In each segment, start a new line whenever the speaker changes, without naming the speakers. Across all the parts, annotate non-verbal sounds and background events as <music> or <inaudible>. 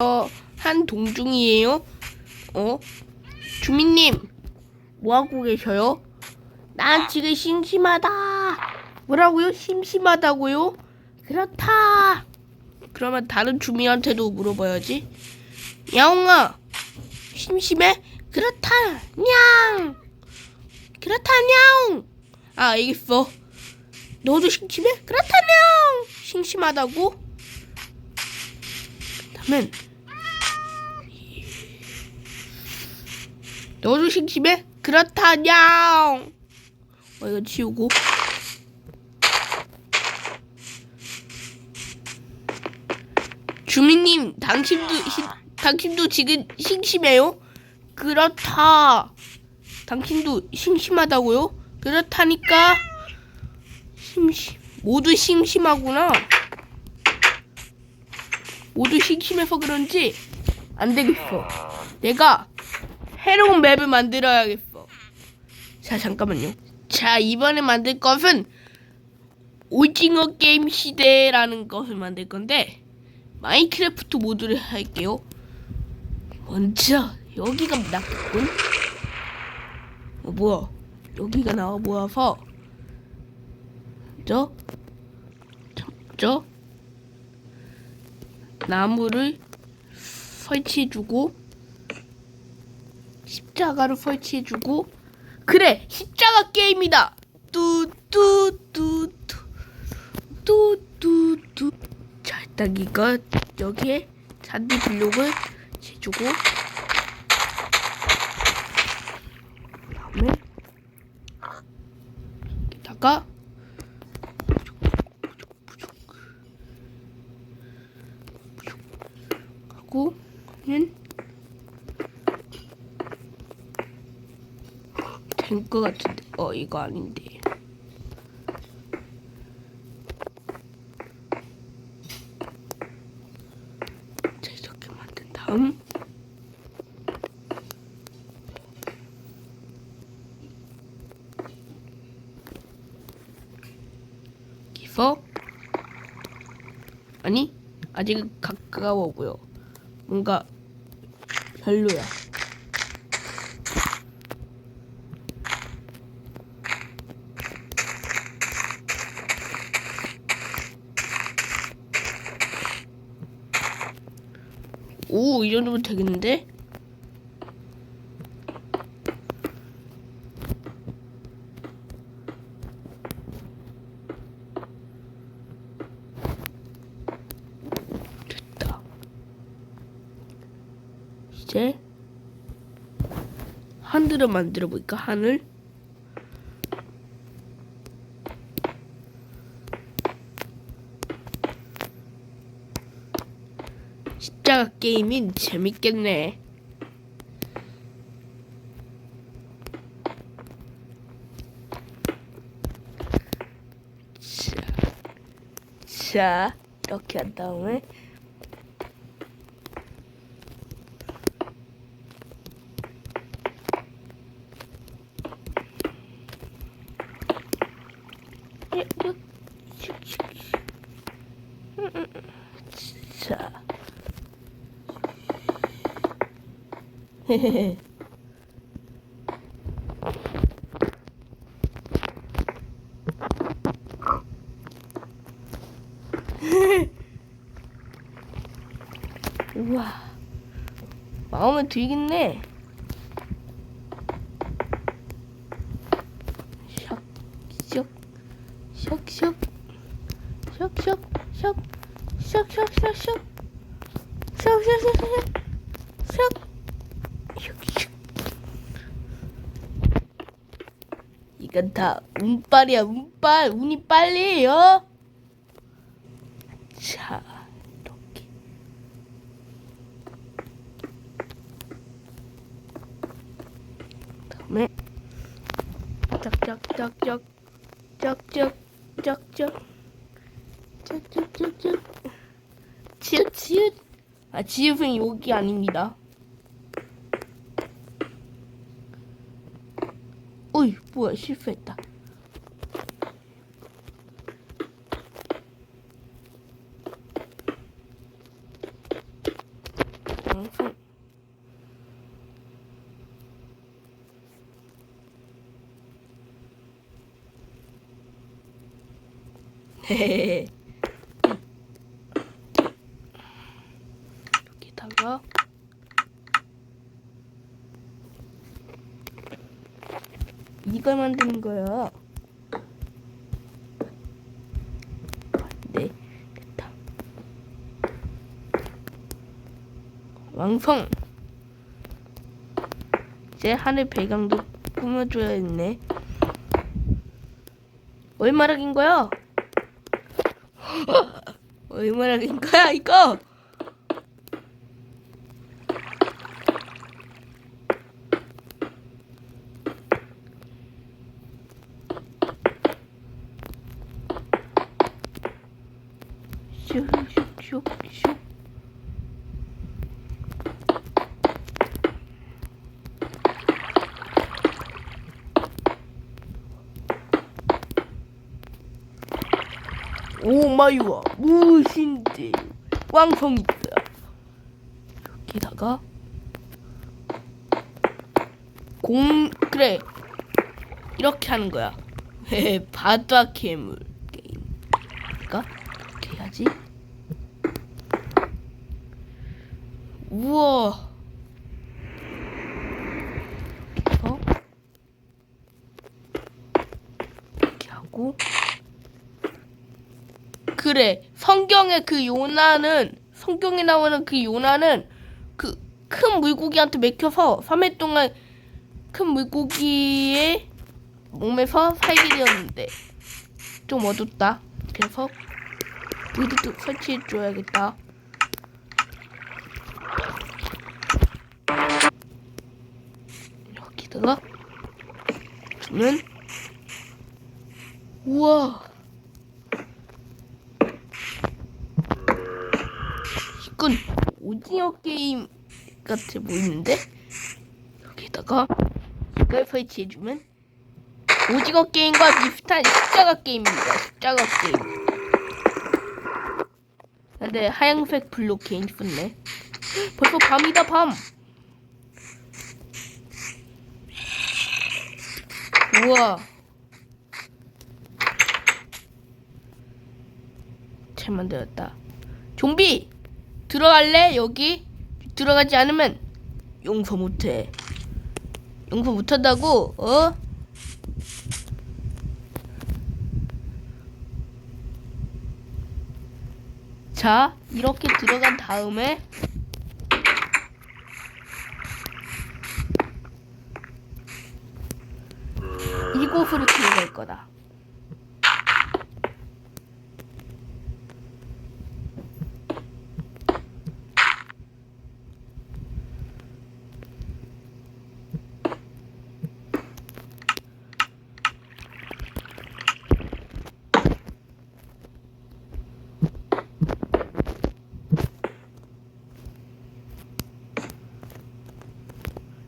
어, 한 동중이에요. 어? 주민님, 뭐 하고 계셔요? 난 지금 심심하다. 뭐라고요? 심심하다고요? 그렇다. 그러면 다른 주민한테도 물어봐야지. 야옹아, 심심해? 그렇다. 냥. 그렇다, 냥. 아, 알겠어. 너도 심심해? 그렇다, 냥. 심심하다고? 다음엔 너도 심심해? 그렇다냥 어 이거 치우고 주민님 당신도 시, 당신도 지금 심심해요? 그렇다 당신도 심심하다고요? 그렇다니까 심심 모두 심심하구나 모두 심심해서 그런지 안 되겠어. 내가 새로운 맵을 만들어야겠어. 자, 잠깐만요. 자, 이번에 만들 것은 오징어 게임 시대라는 것을 만들 건데 마인크래프트 모드를 할게요. 먼저 여기가 낫겠군. 어, 뭐야? 여기가 나와 모아서 저, 저, 저 나무를 설치해주고 십자가를 설치해주고 그래 십자가 게임이다! 뚜뚜뚜뚜. 뚜뚜뚜. 자 일단 이거 여기에 잔디 블록을 해주고 그다음에 여기다가 하고는 된 것 같은데. 어 이거 아닌데. 자 이렇게 만든 다음. 여기서. 아니 아직 가까워 보여 뭔가 별로야. 오, 이 정도면 되겠는데? 됐다. 이제 하늘을 만들어 볼까? 하늘. 게임이 재밌겠네. 자, 자 이렇게 한 다음에 자. 우와. 마음에 들겠네. 샥, 샥, 샥, 샥, 샥, 샥, 샥, 샥, 샥, 샥, 샥, 샥, 샥, 샥, 샥, 샥, 샥. 이건 다 운빨이야, 운빨. 운이 빨리해요. 자, 이렇게. 다음에 짝짝짝짝 짝짝 짝짝 짝짝짝짝 지읒 지읒 아 지읒은 여기 아닙니다 어이 뭐야 실수했다. 양손 음, 음. <laughs> 헤헤헤. 만드는 거야. 네, 됐다. 완성. 이제 하늘 배경도 꾸며줘야겠네. 얼마나 긴 거야? <gasps> 얼마나 긴 거야 이거? 오마이와 무신데 왕성이다 여기다가 공 그래. 이렇게 하는 거야. <laughs> 바다 괴물 게임. 그러니까 이렇게 해야지. 우와. 어 이렇게 하고 그래. 성경의 그 요나는 성경에 나오는 그 요나는 그 큰 물고기한테 맥혀서 3일 동안 큰 물고기의 몸에서 살게 되었는데 좀 어둡다. 그래서 불도 설치해 줘야겠다. 여기다가 저는 우와 이건 오징어 게임 같아 보이는데 여기다가 이걸 설치해주면 오징어 게임과 비슷한 십자가 게임입니다. 십자가 게임. 근데 하얀색 블록 개인 싶네. 벌써 밤이다 밤. 우와. 잘 만들었다. 좀비 들어갈래 여기 들어가지 않으면 용서 못해. 용서 못한다고 어? 자 이렇게 들어간 다음에 이곳으로 들어갈 거다.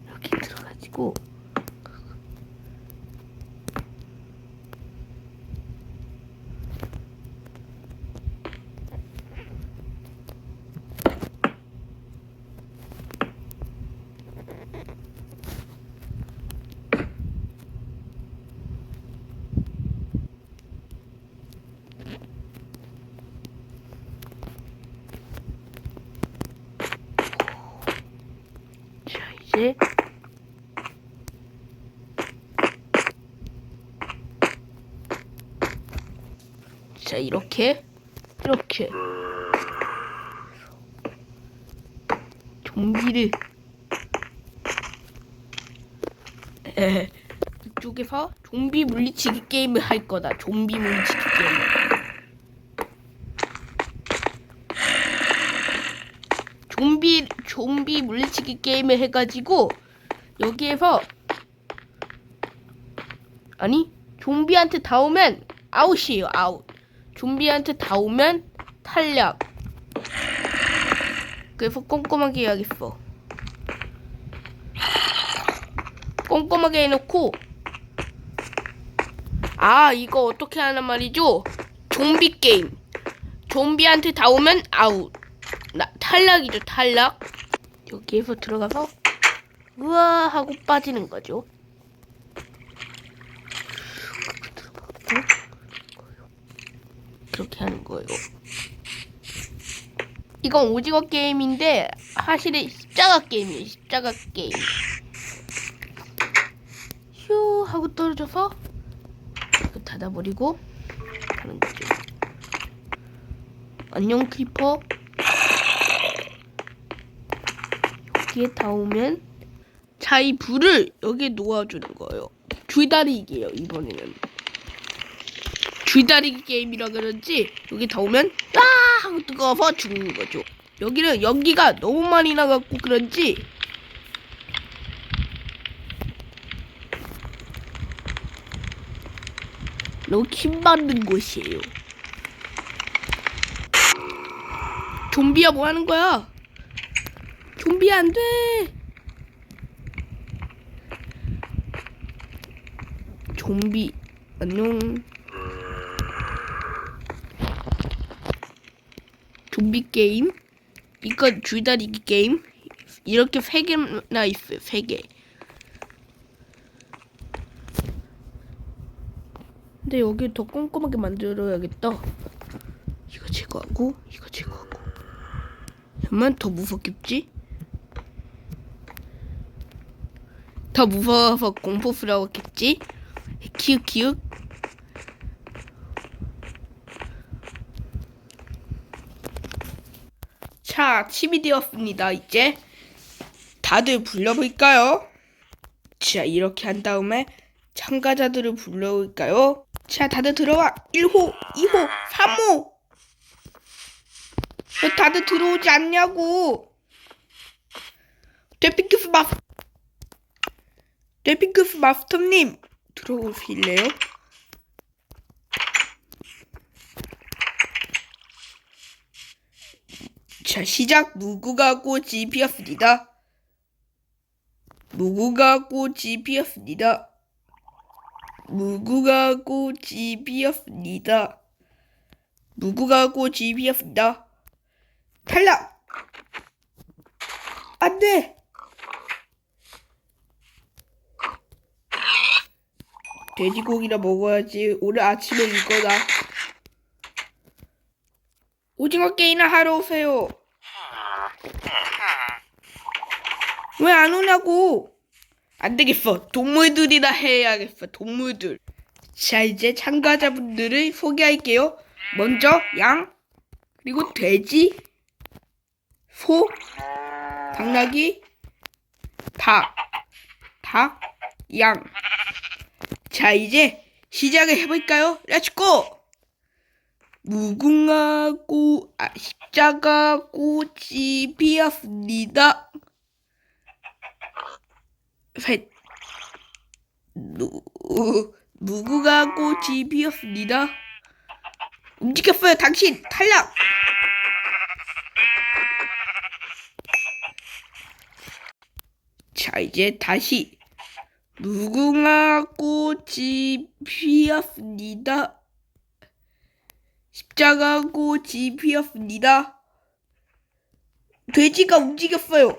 이렇게 들어가지고 자 이제 자 이렇게. 이렇게 에 이쪽에서 좀비 물리치기 게임을 할 거다. 좀비 물리치기 게임. 좀비 좀비 물리치기 게임을 해가지고 여기에서 아니 좀비한테 닿으면 아웃이에요 아웃. 좀비한테 닿으면 탈락. 그래서 꼼꼼하게 해야겠어. 꼼꼼하게 해놓고 아 이거 어떻게 하는 말이죠? 좀비 게임. 좀비한테 닿으면 아웃. 나, 탈락이죠 탈락 여기에서 들어가서 우와 하고 빠지는 거죠 그렇게 하는 거예요. 이건 오징어 게임인데 사실은 십자가 게임이에요. 십자가 게임. 휴 하고 떨어져서 이거 닫아버리고 하는 거죠. 안녕 크리퍼. 여기에 닿으면 자 이 불을 여기에 놓아주는 거예요. 줄다리기예요 이번에는. 줄다리기 게임이라 그런지 여기 닿으면 아 하고 뜨거워서 죽는 거죠. 여기는 연기가 너무 많이 나갖고 그런지 너무 힘받는 곳이에요. 좀비야 뭐 하는 거야? 좀비야 안 돼. 좀비 안녕. 좀비 게임 이건 줄다리기 게임 이렇게 세 개나 있어요 세 개. 근데 여기 더 꼼꼼하게 만들어야겠다. 이거 제거하고 이거 제거하고. 잠만 더 무섭겠지? 더 무서워서 공포스러웠겠지? 키읔 키읔. 자, 아침이 되었습니다. 이제 다들 불러볼까요? 자, 이렇게 한 다음에 참가자들을 불러볼까요? 자, 다들 들어와. 1호, 2호, 3호. 왜 다들 들어오지 않냐고. 데핑크스 마 스 데핑크스 마스터님 들어오실래요? 자, 시작 꽃이 피었습니다. 무궁화 꽃이 피었습니다. 무궁화 꽃이 피었습니다. 탈락! 안 돼! 돼지고기나 먹어야지. 오늘 아침에 이거다. 오징어 게임이나 하러 오세요. 왜 안 오냐고? 안 되겠어. 동물들이나 해야겠어. 동물들. 자, 이제 참가자분들을 소개할게요. 먼저 양, 그리고 돼지, 소, 당나귀, 닭, 닭, 양. 자, 이제 시작을 해볼까요? 렛츠고! 무궁화 꽃, 아, 십자가 꽃이 피었습니다. 셋, 무, 무궁화 꽃이 피었습니다. 움직였어요, 당신! 탈락! 자, 이제 다시. 무궁화 꽃이 피었습니다. 십자가 꽃이 피었습니다. 돼지가 움직였어요.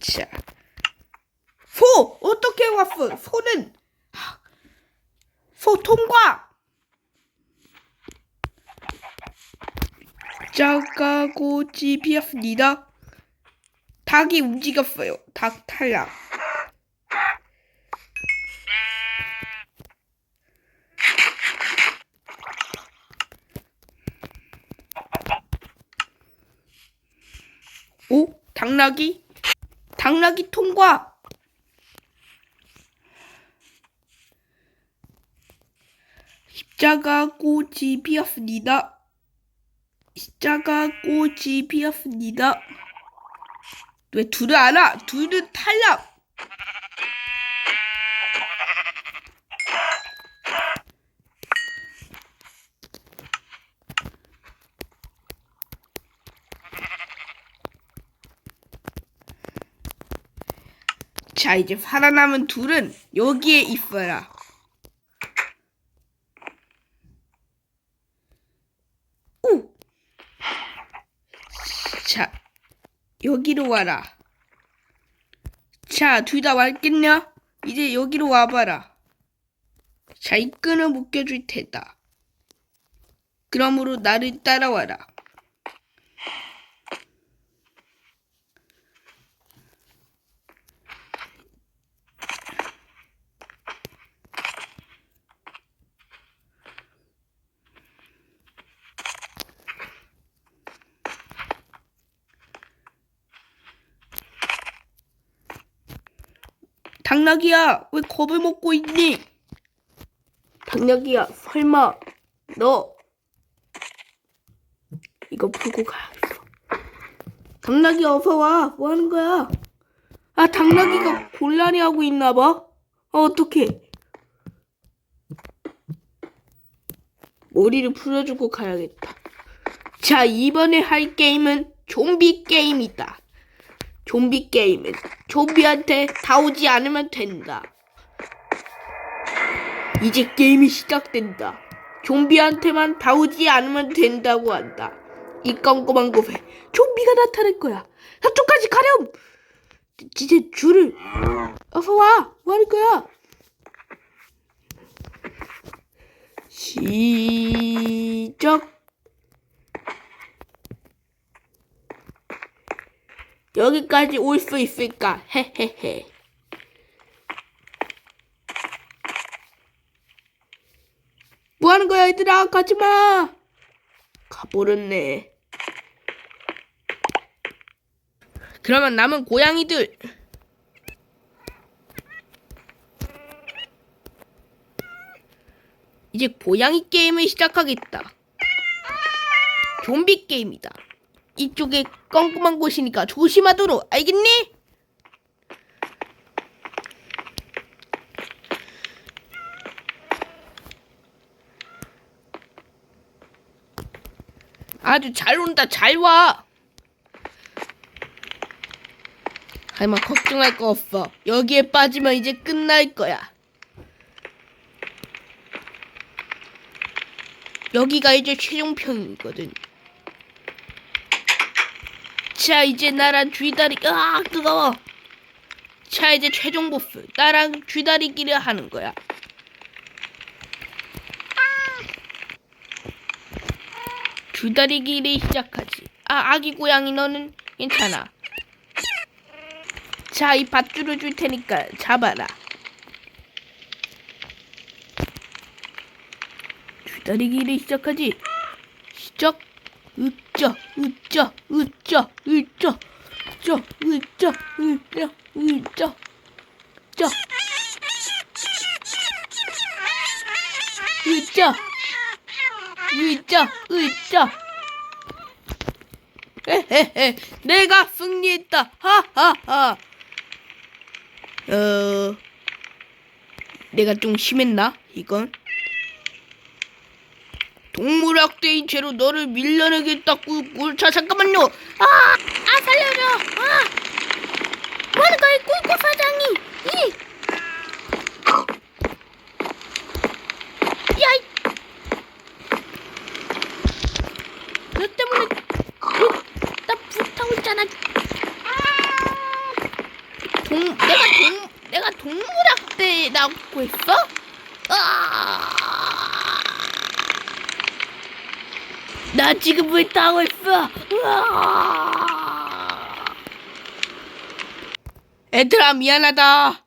자, 소 어떻게 왔어? 소는 소 통과. 십자가 꽃이 피었습니다. 닭이 움직였어요. 닭 탈락. 오? 당나귀? 당나귀 통과! 십자가 꽃이 피었습니다. 십자가 꽃이 피었습니다. 왜 둘을 알아? 둘은 탈락. 자, 이제 살아남은 둘은 여기에 있어라. 오! 자, 여기로 와라. 자, 둘 다 왔겠냐? 이제 여기로 와봐라. 자, 이 끈을 묶여줄 테다. 그러므로 나를 따라와라. 당나귀야, 왜 겁을 먹고 있니? 당나귀야, 설마 너 이거 풀고 가야겠어. 당나귀 어서 와. 뭐 하는 거야? 아, 당나귀가 곤란해 하고 있나 봐. 어, 어떡해. 머리를 풀어주고 가야겠다. 자, 이번에 할 게임은 좀비 게임이다. 좀비 게임은 좀비한테 다 오지 않으면 된다. 이제 게임이 시작된다. 좀비한테만 다 오지 않으면 된다고 한다. 이 껌껌한 곳에 좀비가 나타날 거야. 저쪽까지 가렴! 이제 줄을 어서 와! 뭐 하는 거야? 시작! 여기까지 올 수 있을까? 헤헤헤. 뭐 하는 거야, 얘들아? 가지 마! 가버렸네. 그러면 남은 고양이들. 이제 고양이 게임을 시작하겠다. 좀비 게임이다. 이쪽에 껌껌한 곳이니까 조심하도록 알겠니? 아주 잘 온다 잘 와. 하지만 걱정할 거 없어. 여기에 빠지면 이제 끝날 거야. 여기가 이제 최종편이거든. 자 이제 나랑 쥐다리 아 뜨거워. 자 이제 최종 보스. 나랑 쥐다리기를 하는 거야. 쥐다리기를 시작하지. 아 아기 고양이 너는 괜찮아. 자 이 밧줄을 줄 테니까 잡아라. 쥐다리기를 시작하지. 시작. 으 짜 으짜 으짜 으짜 으짜 으짜 으짜 으짜 짜 으짜 으짜 으짜 헤헤헤 내가 승리했다. 하하하. 어 내가 좀 심했나 이건 동물학대인 죄로 너를 밀려내겠다 꿀꿀 자 잠깐만요 아, 아 살려줘 아 뭐하는 거야 이 꿀꿀 사장이 이. 야, 이. 너 때문에 너, 나 불타고 있잖아 동 내가 동 내가 동물학대 나고 했어? 아. 나 지금 불타고 있어. 으아! 애들아 미안하다.